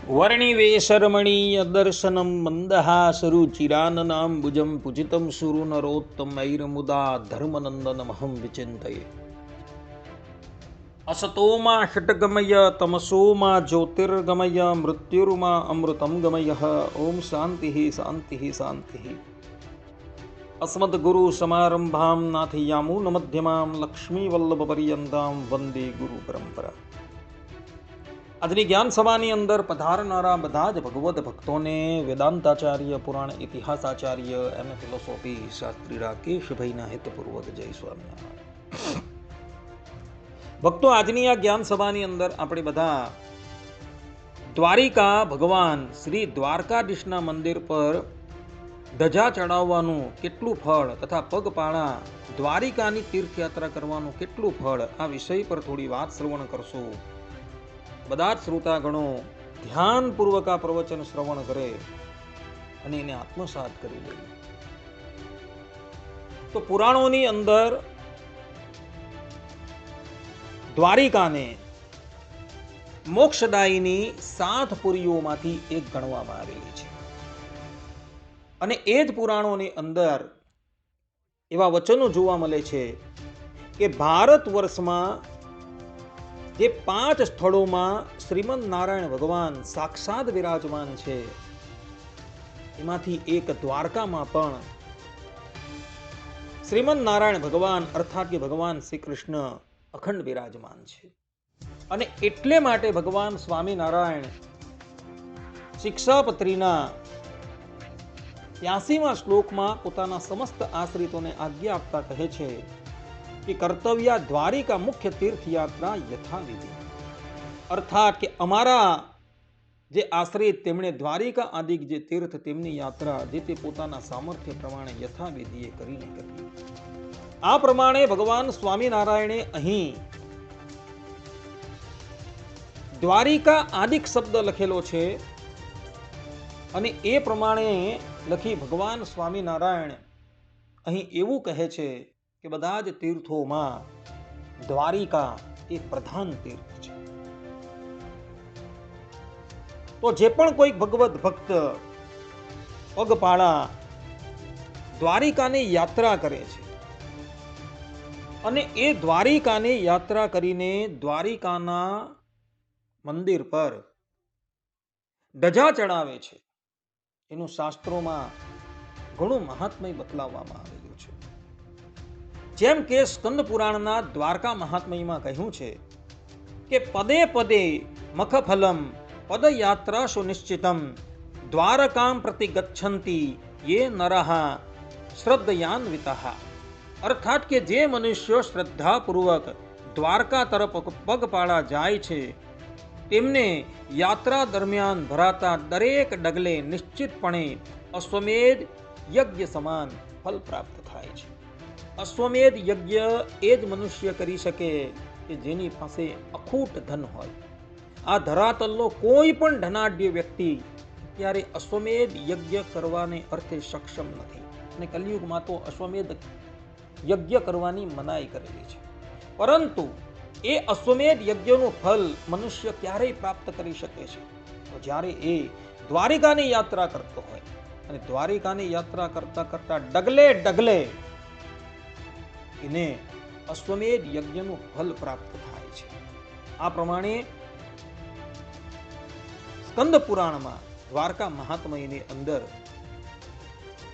વર્ણિવેશરમણીય દર્શનમ મંદહાસરુચિરાનનામ ભુજમ પૂજિતમ સુરુ નરોત્તમ ઐરમુદા ધર્મનંદનમહમ વિચિંતયે અસતોમાં ષટગમય તમસોમાં જ્યોતિર્ગમય મૃત્યુર્માં અમૃતમ ગમય ઓમ શાંતિ શાંતિ શાંતિ અસ્મદગુરુ સમારંભામ નાથિયામૂન મધ્યમામ લક્ષ્મીવલ્લભપર્યંતામ વંદે ગુરુ પરંપરા આજની જ્ઞાન સભાની અંદર પધારનારા બધા જ ભગવદ્ ભક્તોને વેદાંતાચાર્ય, પુરાણ ઇતિહાસાચાર્ય, એમ. ફિલોસોફી શાસ્ત્રી રાકેશભાઈના હિતપૂર્વક જય સ્વામિનારાયણ. ભક્તો, આજની આ જ્ઞાન સભાની અંદર આપણે બધા દ્વારિકા ભગવાન શ્રી દ્વારકાધીશના મંદિર પર ધજા ચડાવવાનું કેટલું ફળ તથા પગપાળા દ્વારિકાની તીર્થયાત્રા કરવાનું કેટલું ફળ આ વિષય પર થોડી વાત શ્રવણ કરશું. બધા જ શ્રોતાગણો ધ્યાનપૂર્વક આ પ્રવચન શ્રવણ કરે અને એને આત્મસાત કરી લે. તો પુરાણોની અંદર દ્વારિકાને મોક્ષદાયીની સાત પુરીઓમાંથી એક ગણવામાં આવેલી છે. અને એ જ પુરાણોની અંદર એવા વચનો જોવા મળે છે કે ભારત વર્ષમાં જે પાંચ સ્થળોમાં શ્રીમદ નારાયણ ભગવાન સાક્ષાત વિરાજમાન છે. એમાંથી એક દ્વારકામાં પણ. શ્રીમદ નારાયણ ભગવાન અર્થાત કે ભગવાન શ્રી કૃષ્ણ અખંડ વિરાજમાન છે. અને એટલે માટે ભગવાન સ્વામિનારાયણ શિક્ષાપત્રીના ત્યાસીમાં શ્લોકમાં પોતાના સમસ્ત આશ્રિતોને આજ્ઞા આપતા કહે છે કે કર્તવ્ય દ્વારિકા મુખ્ય તીર્થયાત્રા યથાવિધિ. અર્થાત કે અમારા જે આશ્રિત તેમણે દ્વારિકા આદિક જે તીર્થ તેમની યાત્રા જે તે પોતાના સામર્થ્ય પ્રમાણે યથાવિધિએ કરીને કરી. આ પ્રમાણે ભગવાન સ્વામિનારાયણે અહીં દ્વારિકા આદિક શબ્દ લખેલો છે અને એ પ્રમાણે લખી ભગવાન સ્વામિનારાયણ અહીં એવું કહે છે કે બધા જ તીર્થોમાં દ્વારિકા એ પ્રધાન તીર્થ છે. તો જે પણ કોઈ ભગવત ભક્ત પગપાળા દ્વારિકાની યાત્રા કરે છે અને એ દ્વારિકાની યાત્રા કરીને દ્વારિકાના મંદિર પર ધજા ચડાવે છે. એનું શાસ્ત્રોમાં ઘણું મહાત્મય બતલાવવામાં આવેલું છે. જેમ કે સ્કંદ પુરાણના દ્વારકા મહાત્મયમાં કહ્યું છે કે પદે પદે મખફલમ પદયાત્રા સુનિશ્ચિતમ દ્વારકામ પ્રતિ ગચ્છંતી યે નરહ શ્રદ્ધયાન્વિતા। અર્થાત કે જે મનુષ્યો શ્રદ્ધાપૂર્વક દ્વારકા તરફ પગપાળા જાય છે, તેમને યાત્રા દરમિયાન ભરાતા દરેક ડગલે નિશ્ચિતપણે અશ્વમેધ યજ્ઞ સમાન ફલ પ્રાપ્ત થાય છે। અશ્વમેધ યજ્ઞ એ જ મનુષ્ય કરી શકે કે જેની પાસે અખૂટ ધન હોય. આ ધરાતલનો કોઈ પણ ધનાઢ્ય વ્યક્તિ ત્યારે અશ્વમેધ યજ્ઞ કરવાને અર્થે સક્ષમ નથી. અને કલિયુગમાં તો અશ્વમેધ યજ્ઞ કરવાની મનાઈ કરેલી છે. પરંતુ એ અશ્વમેધ યજ્ઞનું ફલ મનુષ્ય ક્યારેય પ્રાપ્ત કરી શકે છે. તો જ્યારે એ દ્વારિકાની યાત્રા કરતો હોય અને દ્વારિકાની યાત્રા કરતા કરતા ડગલે ડગલે એને અશ્વમેધ યજ્ઞનું ફલ પ્રાપ્ત થાય છે. આ પ્રમાણે સ્કંદ પુરાણમાં દ્વારકા મહાત્મયની અંદર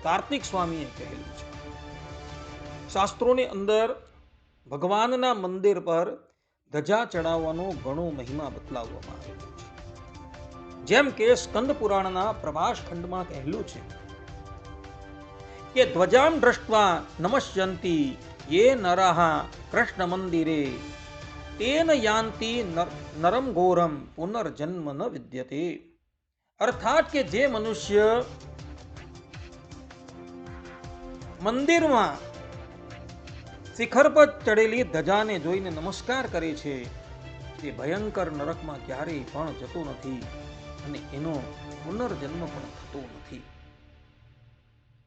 કાર્તિક સ્વામીએ કહેલું છે. શાસ્ત્રોની અંદર ભગવાનના મંદિર પર ધજા ચડાવવાનો ઘણો મહિમા બતલાવવામાં આવ્યો છે. જેમ કે સ્કંદ પુરાણના પ્રભાસ ખંડમાં કહેલું છે કે ધ્વજામ દ્રષ્ટવા નમસ્યંતી યે નરહ કૃષ્ણ મંદિરે તેન યાંતિ નરમ ઘોરમ પુનર્જન્મ ન વિદ્યતે અર્થાત કે જે મનુષ્ય મંદિરમાં શિખર પર ચડેલી ધજાને જોઈને નમસ્કાર કરે છે તે ભયંકર નરકમાં ક્યારેય પણ જતો નથી અને એનો પુનર્જન્મ પણ થતો નથી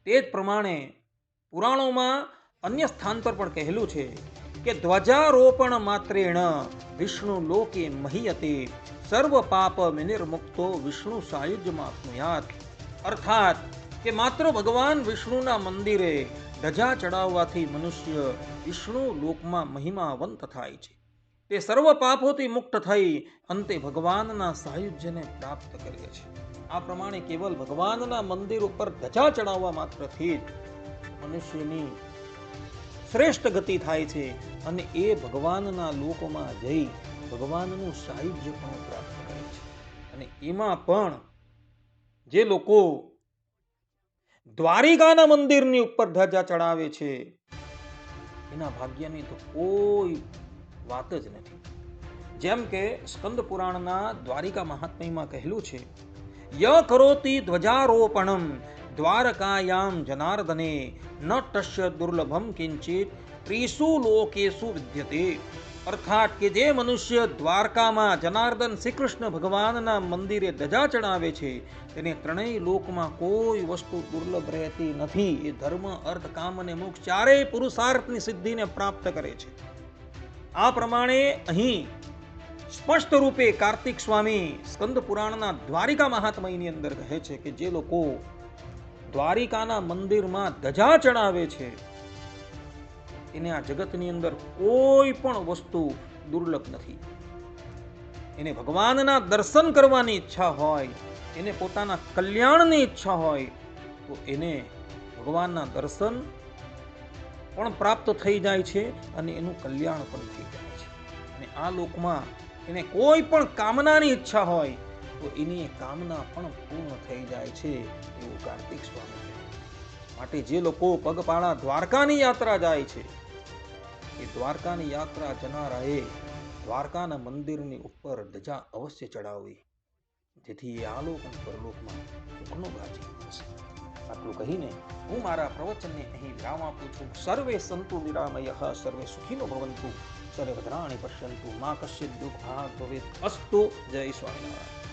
તે જ પ્રમાણે પુરાણોમાં અન્ય સ્થાન પર પણ કહેલું છે કે ધ્વજારોપણ માત્રેણ વિષ્ણુ લોકે મહિયતે, સર્વ પાપ વિનિર્મુક્તો વિષ્ણુ સાયુજ્યમાં અર્થાત કે માત્ર ભગવાન વિષ્ણુના મંદિરે ધજા ચડાવવાથી મનુષ્ય વિષ્ણુ લોકમાં મહિમાવંત થાય છે. તે સર્વ પાપોથી મુક્ત થઈ અંતે ભગવાનના સાયુજ્યને પ્રાપ્ત કરે છે. આ પ્રમાણે કેવલ ભગવાનના મંદિર ઉપર ધજા ચડાવવા માત્રથી જ મનુષ્યની શ્રેષ્ઠ ગતિ થાય છે અને એ ભગવાનના લોકોમાં જઈ ભગવાનનું સાયુજ્ય પણ પ્રાપ્ત કરે છે. અને એમાં પણ જે લોકો દ્વારિકાના મંદિરની ઉપર ધજા ચડાવે છે, એના ભાગ્યની તો કોઈ વાત જ નથી. જેમ કે સ્કંદ પુરાણના દ્વારિકા મહાત્મ્યમાં કહેલું છે, ય કરોતિ ધ્વજારોપણમ દ્વારકાયામ જનાર્દને ન તસ્ય દુર્લભમ કિંચિત ત્રીસુ લોકેશુ વિદ્યતે અર્થાત કે જે મનુષ્ય દ્વારકામાં જનાર્દન શ્રી કૃષ્ણ ભગવાનના મંદિરે ધજા ચડાવે છે તેને ત્રણેય લોકમાં કોઈ વસ્તુ દુર્લભ રહેતી નથી એ ધર્મ અર્થ કામ અને મોક્ષ ચારેય પુરુષાર્થની સિદ્ધિને પ્રાપ્ત કરે છે આ પ્રમાણે અહીં સ્પષ્ટ રૂપે કાર્તિક સ્વામી સ્કંદ પુરાણના દ્વારિકા મહાત્મયની અંદર કહે છે કે જે લોકો દ્વારિકાના મંદિરમાં ધજા ચડાવે છે. એને આ જગતની અંદર કોઈ પણ વસ્તુ દુર્લભ નથી. એને ભગવાનના દર્શન કરવાની ઈચ્છા હોય, એને પોતાના કલ્યાણની ઈચ્છા હોય, તો એને ભગવાનના દર્શન પણ પ્રાપ્ત થઈ જાય છે અને એનું કલ્યાણ પણ થઈ જાય છે. અને આ લોકમાં એને કોઈ પણ કામનાની ઈચ્છા હોય તો એની કામના પણ પૂર્ણ થઈ જાય છે એવું કાર્તિક સ્વામી માટે જે લોકો પગપાળા દ્વારકાની યાત્રા જાય છે, એ દ્વારકાની યાત્રા જનારાએ દ્વારકાના મંદિરની ઉપર ધજા અવશ્ય ચડાવવી. જેથી એ આલોક અને પરલોકમાં સુખનો ગાજી થશે આટલું કહીને હું મારા પ્રવચનને અહીં વિરામ આપું છું. સર્વે સંતુ નિરામય, સર્વે સુખીનો ભવંતુ, સર્વે ભદ્રાણી પશ્યંતુ, મા કશ્ય દુઃખ ભાગ ભવેત અસ્તુ. જય સ્વામિનારાયણ.